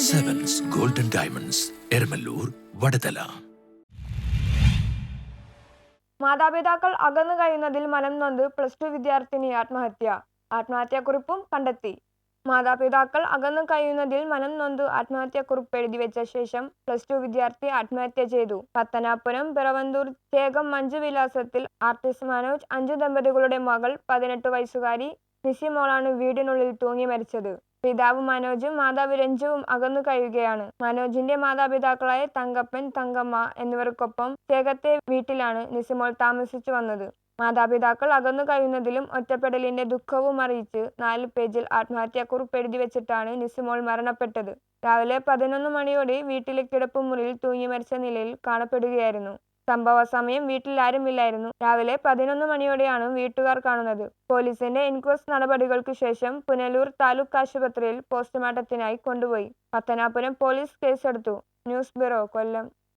Diamonds Eramallur Vadathala മാതാപിതാക്കൾ അകന്നു കഴിയുന്നതിൽ മനം നൊന്ത് പ്ലസ് ടു വിദ്യാർത്ഥിനി ആത്മഹത്യ. ആത്മഹത്യാക്കുറിപ്പും കണ്ടെത്തി. മാതാപിതാക്കൾ അകന്നു കഴിയുന്നതിൽ മനം നൊന്ത് ആത്മഹത്യാക്കുറിപ്പ് എഴുതി വെച്ച ശേഷം പ്ലസ് ടു വിദ്യാർത്ഥി ആത്മഹത്യ ചെയ്തു. പത്തനാപുരം പിറവന്തൂർ ചേകം മഞ്ജു വിലാസത്തിൽ ആർട്ടിസ്റ്റ് മനോജ് അഞ്ചു ദമ്പതികളുടെ മകൾ പതിനെട്ട് വയസ്സുകാരി നിസിമോളാണ് വീടിനുള്ളിൽ തൂങ്ങി മരിച്ചത്. പിതാവ് മനോജും മാതാവ് രഞ്ജുവും അകന്നു കഴിയുകയാണ്. മനോജിന്റെ മാതാപിതാക്കളായ തങ്കപ്പൻ തങ്കമ്മ എന്നിവർക്കൊപ്പം ചേകത്തെ വീട്ടിലാണ് നിസിമോൾ താമസിച്ചു വന്നത്. മാതാപിതാക്കൾ അകന്നു കഴിയുന്നതിലും ഒറ്റപ്പെടലിന്റെ ദുഃഖവും അറിയിച്ച് നാല് പേജിൽ ആത്മഹത്യാക്കുറിപ്പ് എഴുതി വെച്ചിട്ടാണ് നിസിമോൾ മരണപ്പെട്ടത്. രാവിലെ പതിനൊന്ന് മണിയോടെ വീട്ടിലെ കിടപ്പുമുറിയിൽ തൂങ്ങി മരിച്ച നിലയിൽ കാണപ്പെടുകയായിരുന്നു. സംഭവ സമയം വീട്ടിൽ ആരുമില്ലായിരുന്നു രാവിലെ പതിനൊന്ന് മണിയോടെയാണ് വീട്ടുകാർ കാണുന്നത്. പോലീസിന്റെ ഇൻക്വസ്റ്റ് നടപടികൾക്ക് ശേഷം പുനലൂർ താലൂക്ക് ആശുപത്രിയിൽ പോസ്റ്റ്മോർട്ടത്തിനായി കൊണ്ടുപോയി. പത്തനാപുരം പോലീസ് കേസെടുത്തു. News bureau Kollam.